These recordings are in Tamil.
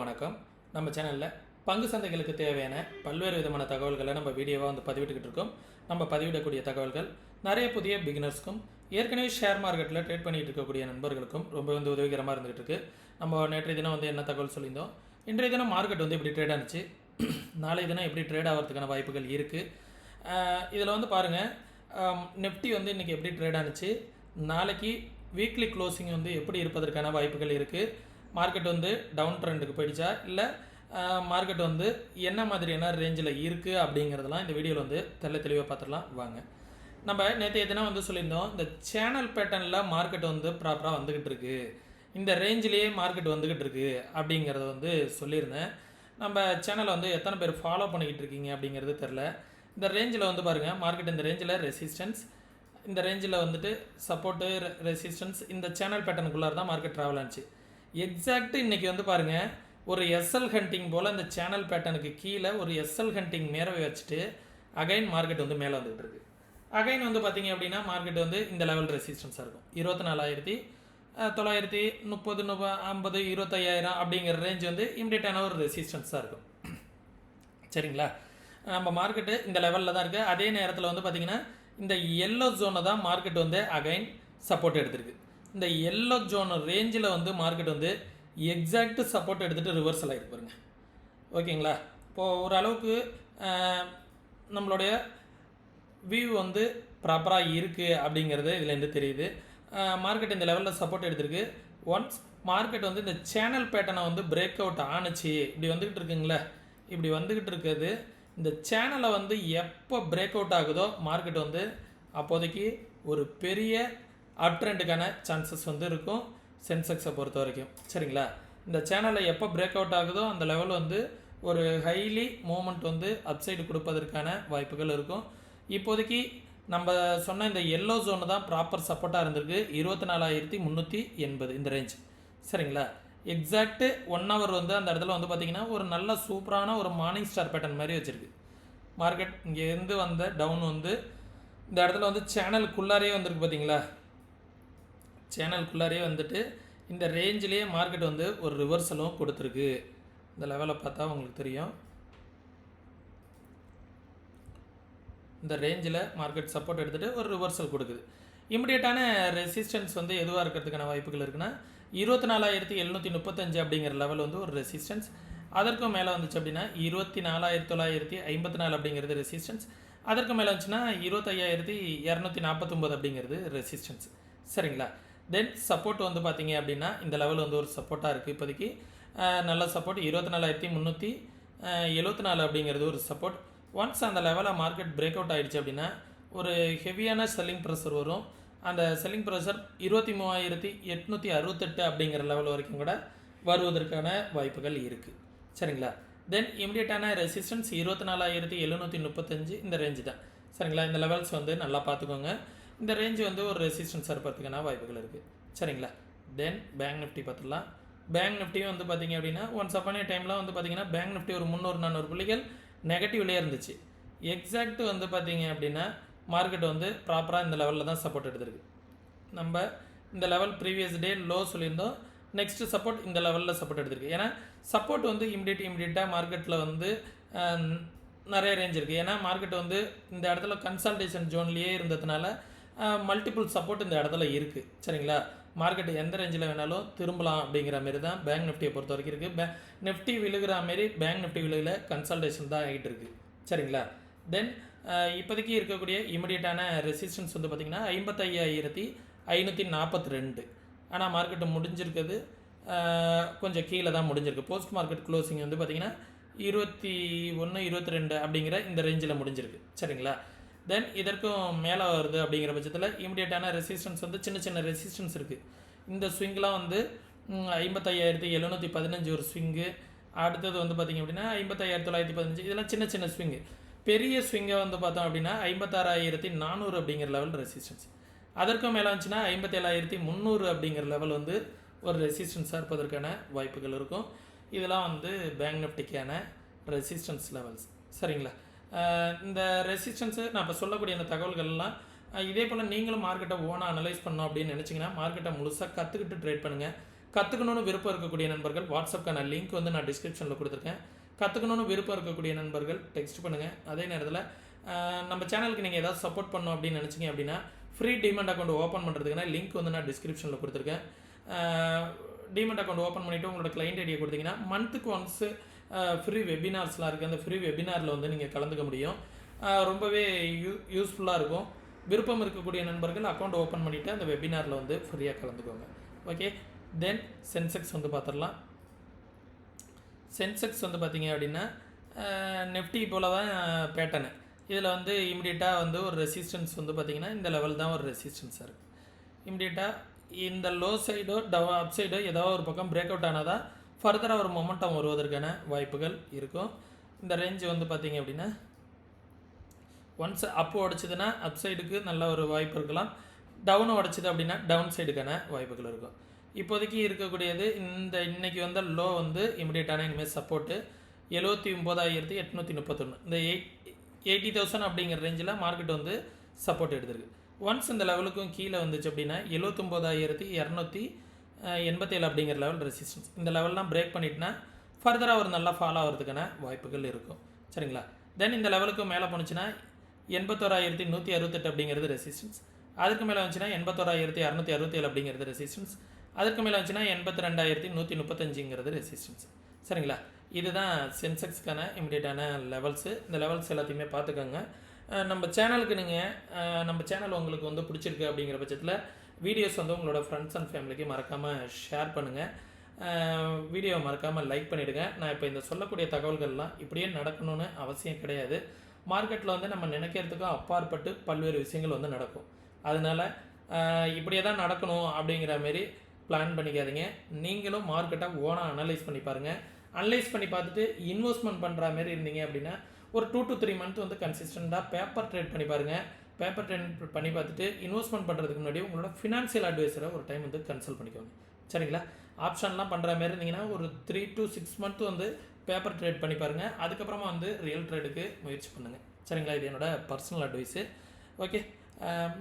வணக்கம். நம்ம சேனலில் பங்கு சந்தைகளுக்கு தேவையான பல்வேறு விதமான தகவல்களை நம்ம வீடியோவாக வந்து பதிவிட்டுக்கிட்டு இருக்கோம். நம்ம பதிவிடக்கூடிய தகவல்கள் நிறைய புதிய பிகினர்ஸ்க்கும் ஏற்கனவே ஷேர் மார்க்கெட்டில் ட்ரேட் பண்ணிகிட்டு இருக்கக்கூடிய நண்பர்களுக்கும் ரொம்ப வந்து உதவிகரமாக இருந்துகிட்டு இருக்குது நம்ம நேற்றைய தினம் வந்து என்ன தகவல் சொல்லியிருந்தோம்? இன்றைய தினம் மார்க்கெட் வந்து எப்படி ட்ரேட் ஆனிச்சு. நாளைய தினம் எப்படி ட்ரேட் ஆகிறதுக்கான வாய்ப்புகள் இருக்குது இதில் வந்து பாருங்கள் நெஃப்டி வந்து இன்றைக்கி எப்படி ட்ரேட் ஆனிச்சு? நாளைக்கு வீக்லி க்ளோசிங் வந்து எப்படி இருப்பதற்கான வாய்ப்புகள் இருக்குது மார்க்கெட் வந்து டவுன் ட்ரெண்டுக்கு போயிடுச்சா? இல்லை மார்க்கெட் வந்து என்ன மாதிரியான ரேஞ்சில் இருக்குது அப்படிங்கிறதெல்லாம் இந்த வீடியோவில் வந்து தெள்ள தெளிவாக பார்த்துடலாம் வாங்க. நம்ம நேற்று எதுனா வந்து சொல்லியிருந்தோம் இந்த சேனல் பேட்டர்னில் மார்க்கெட் வந்து ப்ராப்பராக வந்துக்கிட்டு இருக்கு. இந்த ரேஞ்சிலேயே மார்க்கெட் வந்துக்கிட்டு இருக்கு அப்படிங்கிறத வந்து சொல்லியிருந்தேன். நம்ம சேனலை வந்து எத்தனை பேர் ஃபாலோ பண்ணிக்கிட்டு இருக்கீங்க அப்படிங்கிறது தெரில. இந்த ரேஞ்சில் வந்து பாருங்கள் மார்க்கெட் இந்த ரேஞ்சில் ரெசிஸ்டன்ஸ் இந்த ரேஞ்சில் வந்துட்டு சப்போர்ட்டு ரெசிஸ்டன்ஸ் இந்த சேனல் பேட்டர்னுக்குள்ளார தான் மார்க்கெட் ட்ராவல் ஆச்சு. எக்ஸாக்ட் இன்னைக்கு வந்து பாருங்கள் ஒரு எஸ்எல் ஹண்டிங் போல் இந்த சேனல் பேட்டனுக்கு கீழே ஒரு எஸ்எல் ஹண்டிங் நேரவே வச்சுட்டு அகைன் மார்க்கெட் வந்து மேலே வந்துட்டு இருக்கு. அகைன் வந்து பார்த்தீங்க அப்படின்னா மார்க்கெட் வந்து இந்த லெவல் ரெசிஸ்டன்ஸாக இருக்கும். இருபத்தி நாலாயிரத்தி தொள்ளாயிரத்தி முப்பது முப்ப ஐம்பது இருபத்தையாயிரம் அப்படிங்கிற ரேஞ்ச் வந்து இம்மிடியட்டான ஒரு ரெசிஸ்டன்ஸாக இருக்கும். சரிங்களா? நம்ம மார்க்கெட்டு இந்த லெவலில் தான் இருக்குது அதே நேரத்தில் வந்து பார்த்திங்கன்னா இந்த எல்லோ ஜோனை தான் மார்க்கெட் வந்து அகைன் சப்போர்ட் எடுத்திருக்கு. இந்த எல்லோ ஜோன் ரேஞ்சில் வந்து மார்க்கெட் வந்து எக்ஸாக்ட் சப்போர்ட் எடுத்துகிட்டு ரிவர்சல் ஆகிருக்கு பாருங்க. ஓகேங்களா? இப்போது ஓரளவுக்கு நம்மளுடைய வியூ வந்து ப்ராப்பராக இருக்குது அப்படிங்கிறது இதுலேருந்து தெரியுது. மார்க்கெட் இந்த லெவலில் சப்போர்ட் எடுத்திருக்கு. ஒன்ஸ் மார்க்கெட் வந்து இந்த சேனல் பேட்டனை வந்து பிரேக் அவுட் ஆணுச்சு இப்படி வந்துக்கிட்டு இருக்குங்களே இப்படி வந்துக்கிட்டு இருக்குது. இந்த சேனலை வந்து எப்போ பிரேக் அவுட் ஆகுதோ மார்க்கெட் வந்து அப்போதைக்கு ஒரு பெரிய அப் ட்ரெண்டுக்கான சான்சஸ் வந்து இருக்கும். சென்செக்ஸை பொறுத்த வரைக்கும். சரிங்களா? இந்த சேனலை எப்போ பிரேக் அவுட் ஆகுதோ அந்த லெவல் வந்து ஒரு ஹைலி மூமெண்ட் வந்து அப்சைடு கொடுப்பதற்கான வாய்ப்புகள் இருக்கும். இப்போதைக்கு நம்ம சொன்ன இந்த எல்லோ ஜோனு தான் ப்ராப்பர் சப்போர்ட்டாக இருந்திருக்கு. இருபத்தி நாலாயிரத்தி முந்நூற்றி எண்பது இந்த ரேஞ்ச் சரிங்களா? எக்ஸாக்ட்டு ஒன் ஹவர் வந்து அந்த இடத்துல வந்து பார்த்தீங்கன்னா ஒரு நல்ல சூப்பரான ஒரு மார்னிங் ஸ்டார் பேட்டர்ன் மாதிரி வச்சுருக்கு. மார்க்கெட் இங்கேருந்து வந்த டவுன் வந்து இந்த இடத்துல வந்து சேனலுக்குள்ளாரே வந்திருக்கு பார்த்தீங்களா சேனலுக்குள்ளாரே வந்துட்டு இந்த ரேஞ்சிலேயே மார்க்கெட் வந்து ஒரு ரிவர்சலும் கொடுத்துருக்கு. இந்த லெவலை பார்த்தா உங்களுக்கு தெரியும். இந்த ரேஞ்சில் மார்க்கெட் சப்போர்ட் எடுத்துகிட்டு ஒரு ரிவர்சல் கொடுக்குது. இமிடியேட்டான ரெசிஸ்டன்ஸ் வந்து எதுவாக இருக்கிறதுக்கான வாய்ப்புகள் இருக்குன்னா இருபத்தி நாலாயிரத்தி எழுநூற்றி முப்பத்தஞ்சு அப்படிங்கிற லெவல் வந்து ஒரு ரெசிஸ்டன்ஸ் அதற்கும் மேலே வந்துச்சு அப்படின்னா இருபத்தி நாலாயிரத்தி தொள்ளாயிரத்தி ஐம்பத்தி நாலு அப்படிங்கிறது ரெசிஸ்டன்ஸ் அதற்கு மேலே வந்துச்சுன்னா இருபத்தையாயிரத்தி இரநூத்தி நாற்பத்தொம்போது அப்படிங்கிறது ரெசிஸ்டன்ஸ் சரிங்களா? தென் சப்போர்ட் வந்து பார்த்தீங்க அப்படின்னா இந்த லெவல் வந்து ஒரு சப்போர்ட்டாக இருக்குது இப்போதைக்கு நல்ல சப்போர்ட் இருபத்தி நாலாயிரத்தி முந்நூற்றி எழுபத்தி நாலு அப்படிங்கிறது ஒரு சப்போர்ட் ஒன்ஸ் அந்த லெவலில் மார்க்கெட் பிரேக் அவுட் ஆகிடுச்சு அப்படின்னா ஒரு ஹெவியான செல்லிங் ப்ரெஷர் வரும். அந்த செல்லிங் ப்ரெஷர் இருபத்தி மூவாயிரத்தி எட்நூற்றி அறுபத்தெட்டு அப்படிங்கிற லெவல் வரைக்கும் கூட வருவதற்கான வாய்ப்புகள் இருக்குது சரிங்களா? தென் இமிடியேட்டான ரெசிஸ்டன்ஸ் இருபத்தி நாலாயிரத்தி எழுநூற்றி முப்பத்தஞ்சு இந்த ரேஞ்சு தான். சரிங்களா? இந்த லெவல்ஸ் வந்து நல்லா பார்த்துக்கோங்க இந்த ரேஞ்ச் வந்து ஒரு ரெசிஸ்டன்ஸாக இருப்பதுக்கான வாய்ப்புகள் இருக்குது சரிங்களா? தென் பேங்க் நிஃப்டி பார்த்துடலாம். பேங்க் நிஃப்டியும் வந்து பார்த்தீங்க அப்படின்னா ஒன்ஸ் அப்பான டைமில் வந்து பார்த்தீங்கன்னா பேங்க் நிஃப்டி ஒரு முந்நூறு நானூறு புள்ளிகள் நெகட்டிவ்லேயே இருந்துச்சு. எக்ஸாக்ட் வந்து பார்த்தீங்க அப்படின்னா மார்க்கெட் வந்து ப்ராப்பராக இந்த லெவலில் தான் சப்போர்ட் எடுத்திருக்கு. நம்ம இந்த லெவல் ப்ரீவியஸ் டே லோ சொல்லியிருந்தோம். நெக்ஸ்ட்டு சப்போர்ட் இந்த லெவலில் சப்போர்ட் எடுத்திருக்கு. ஏன்னா சப்போர்ட் வந்து இமிடியேட் இமிடியேட்டாக மார்க்கெட்டில் வந்து நிறைய ரேஞ்ச் இருக்குது ஏன்னா மார்க்கெட் வந்து இந்த இடத்துல கன்சல்டேஷன் ஜோன்லேயே இருந்ததுனால மல்டிபிள் சப்போர்ட் இந்த இடத்துல இருக்குது சரிங்களா? மார்க்கெட் எந்த ரேஞ்சில் வேணாலும் திரும்பலாம் அப்படிங்கிற மாரி தான் பேங்க் நிஃப்டியை பொறுத்த வரைக்கும் இருக்குது பே நிஃப்டி விழுகிற மாரி பேங்க் நிஃப்டி விழுகில் கன்சல்டேஷன் தான் ஆகிட்டு இருக்குது சரிங்களா? தென் இப்போதைக்கு இருக்கக்கூடிய இமிடியேட்டான ரெசிஸ்டன்ஸ் வந்து பார்த்திங்கன்னா ஐம்பத்தையாயிரத்தி ஐநூற்றி நாற்பத்தி ரெண்டு. ஆனால் மார்க்கெட்டு முடிஞ்சிருக்கிறது கொஞ்சம் கீழே தான் முடிஞ்சிருக்கு. போஸ்ட் மார்க்கெட் க்ளோசிங் வந்து பார்த்திங்கன்னா இருபத்தி ஒன்று இருபத்தி ரெண்டு அப்படிங்கிற இந்த ரேஞ்சில் முடிஞ்சிருக்கு. சரிங்களா? தென் இதற்கும் மேலே வருது அப்படிங்கிற பட்சத்தில் இமிடியேட்டான ரெசிஸ்டன்ஸ் வந்து சின்ன சின்ன ரெசிஸ்டன்ஸ் இருக்குது இந்த ஸ்விங்கெலாம் வந்து ஐம்பத்தையாயிரத்தி எழுநூற்றி பதினஞ்சு ஒரு ஸ்விங்கு அடுத்தது வந்து பார்த்திங்க அப்படின்னா ஐம்பத்தாயிரத்தி தொள்ளாயிரத்தி பதினஞ்சு. இதெல்லாம் சின்ன சின்ன ஸ்விங்கு பெரிய ஸ்விங்கை வந்து பார்த்தோம் அப்படின்னா ஐம்பத்தாறாயிரத்தி நானூறு அப்படிங்கிற லெவல் ரெசிஸ்டன்ஸ் அதற்கும் மேலே வந்துச்சுன்னா ஐம்பத்தேழாயிரத்தி முந்நூறு அப்படிங்கிற லெவல் வந்து ஒரு ரெசிஸ்டன்ஸாக இருப்பதற்கான வாய்ப்புகள் இருக்கும். இதெல்லாம் வந்து பேங்க் நிஃப்டிக்கான ரெசிஸ்டன்ஸ் லெவல்ஸ் சரிங்களா? இந்த ரெசிஸ்டன்ஸு நான் இப்போ சொல்லக்கூடிய இந்த தகவல்கள்லாம் இதே போல் நீங்களும் மார்க்கெட்டை ஓனாக அனலைஸ் பண்ணோம் அப்படின்னு நினச்சிங்கன்னா மார்க்கெட்டை முழுசாக கற்றுக்கிட்டு ட்ரேட் பண்ணுங்கள் கற்றுக்கணும்னு விருப்பம் இருக்கக்கூடிய நண்பர்கள் வாட்ஸ்அப்க்கான லிங்க் வந்து நான் டிஸ்கிரிப்ஷனில் கொடுத்துருக்கேன். கற்றுக்கணும்னு விருப்பம் இருக்கக்கூடிய நண்பர்கள் டெக்ஸ்ட் பண்ணுங்கள் அதே நேரத்தில் நம்ம சேனலுக்கு நீங்கள் ஏதாவது சப்போர்ட் பண்ணோம் அப்படின்னு நினச்சிங்க அப்படின்னா ஃப்ரீ டிமெண்ட் அக்கௌண்ட் ஓப்பன் பண்ணுறதுக்குன்னா லிங்க் வந்து நான் டிஸ்கிரிப்ஷனில் கொடுத்துருக்கேன். டிமெண்ட் அக்கௌண்ட் ஓப்பன் பண்ணிவிட்டு உங்களோட கிளைண்ட் ஐடியை கொடுத்தீங்கன்னா மந்த்துக்கு ஒன்ஸு ஃப்ரீ வெபினார்ஸ்லாம் இருக்குது அந்த ஃப்ரீ வெபினாரில் வந்து நீங்கள் கலந்துக்க முடியும். ரொம்பவே யூ யூஸ்ஃபுல்லாக இருக்கும். விருப்பம் இருக்கக்கூடிய நண்பர்கள் அக்கௌண்ட் ஓப்பன் பண்ணிவிட்டு அந்த வெபினாரில் வந்து ஃப்ரீயாக கலந்துக்கோங்க. ஓகே தென் சென்செக்ஸ் வந்து பார்த்துடலாம் சென்செக்ஸ் வந்து பார்த்தீங்க அப்படின்னா நெஃப்டி போல தான் பேட்டர்னு இதில் வந்து இமிடியட்டாக வந்து ஒரு ரெசிஸ்டன்ஸ் வந்து பார்த்திங்கன்னா இந்த லெவல் தான் ஒரு ரெசிஸ்டன்ஸாக இருக்குது இமிடியட்டாக இந்த லோ சைடோ டவ் அப் சைடோ ஏதோ ஒரு பக்கம் பிரேக் அவுட் ஆனாதான் ஃபர்தராக ஒரு மொமெண்டம் வருவதற்கான வாய்ப்புகள் இருக்கும். இந்த ரேஞ்சு வந்து பார்த்தீங்க அப்படின்னா ஒன்ஸ் அப் உடச்சிதுன்னா அப் சைடுக்கு நல்ல ஒரு வாய்ப்பு இருக்கலாம். டவுன் உடச்சிது அப்படின்னா டவுன் சைடுக்கான வாய்ப்புகள் இருக்கும். இப்போதைக்கு இருக்கக்கூடியது இந்த இன்றைக்கி வந்த லோ வந்து இமிடியேட்டான இனிமேல் சப்போர்ட்டு எழுபத்தி ஒம்பதாயிரத்தி எட்நூற்றி முப்பத்தொன்று இந்த எயிட் எயிட்டி தௌசண்ட் அப்படிங்கிற ரேஞ்சில் மார்க்கெட் வந்து சப்போர்ட் எடுத்திருக்கு. ஒன்ஸ் இந்த லெவலுக்கும் கீழே வந்துச்சு அப்படின்னா எழுபத்தொம்போதாயிரத்தி இரநூத்தி எண்பத்தேழு அப்படிங்கிற லெவல் ரெசிஸ்டன்ஸ் இந்த லெவல்லாம் பிரேக் பண்ணிட்டுனா ஃபர்தராக ஒரு நல்லா ஃபாலோ ஆகிறதுக்கான வாய்ப்புகள் இருக்கும். சரிங்களா? தென் இந்த லெவலுக்கு மேலே போணுச்சுன்னா எண்பத்தோராயிரத்தி நூற்றி அறுபத்தெட்டு அப்படிங்கிறது ரெசிஸ்டன்ஸ் அதுக்கு மேலே வந்துச்சுன்னா எண்பத்தோராயிரத்தி அறநூற்றி அறுபத்தேழு அப்படிங்கிறது ரெசிஸ்டன்ஸ் அதுக்கு மேலே வந்துச்சுன்னா எண்பத்தி ரெண்டாயிரத்தி நூற்றி முப்பத்தஞ்சுங்கிறது ரெசிஸ்டன்ஸ் சரிங்களா? இதுதான் சென்செக்ஸ்க்கான இமிடியேட்டான லெவல்ஸு இந்த லெவல்ஸ் எல்லாத்தையுமே பார்த்துக்கோங்க. நம்ம சேனலுக்கு நீங்கள் நம்ம சேனல் உங்களுக்கு வந்து பிடிச்சிருக்கு அப்படிங்கிற பட்சத்தில் வீடியோஸ் வந்து உங்களோட ஃப்ரெண்ட்ஸ் அண்ட் ஃபேமிலிக்கு மறக்காமல் ஷேர் பண்ணுங்கள் வீடியோவை மறக்காமல் லைக் பண்ணிவிடுங்க நான் இப்போ இந்த சொல்லக்கூடிய தகவல்கள்லாம் இப்படியே நடக்கணும்னு அவசியம் கிடையாது. மார்க்கெட்டில் வந்து நம்ம நினைக்கிறதுக்கும் அப்பாற்பட்டு பல்வேறு விஷயங்கள் வந்து நடக்கும். அதனால் இப்படியே தான் நடக்கணும் அப்படிங்கிற மாரி பிளான் பண்ணிக்காதீங்க. நீங்களும் மார்க்கெட்டை ஓனாக அனலைஸ் பண்ணி பாருங்கள் அனலைஸ் பண்ணி பார்த்துட்டு இன்வெஸ்ட்மெண்ட் பண்ணுற மாதிரி இருந்தீங்க அப்படின்னா ஒரு டூ டு த்ரீ மந்த் வந்து கன்சிஸ்டண்ட்டாக பேப்பர் ட்ரேட் பண்ணி பாருங்கள் பேப்பர் ட்ரேட் பண்ணி பார்த்துட்டு இன்வெஸ்ட்மெண்ட் பண்ணுறதுக்கு முன்னாடி உங்களோட ஃபினான்ஷியல் அட்வைசரை ஒரு டைம் வந்து கன்சல்ட் பண்ணிக்கோங்க. சரிங்களா? ஆப்ஷன்லாம் பண்ணுற மாதிரி இருந்தீங்கன்னா ஒரு த்ரீ டு சிக்ஸ் மந்த் வந்து பேப்பர் ட்ரேட் பண்ணி பாருங்கள் அதுக்கப்புறமா வந்து ரியல் ட்ரேடுக்கு முயற்சி பண்ணுங்கள் சரிங்களா? இது என்னோட பர்சனல் அட்வைஸு ஓகே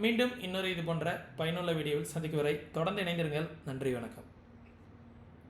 மீண்டும் இன்னொரு இது போன்ற பயனுள்ள வீடியோவில் சந்திக்கும் வரை தொடர்ந்து இணைந்திருங்கள். நன்றி வணக்கம்.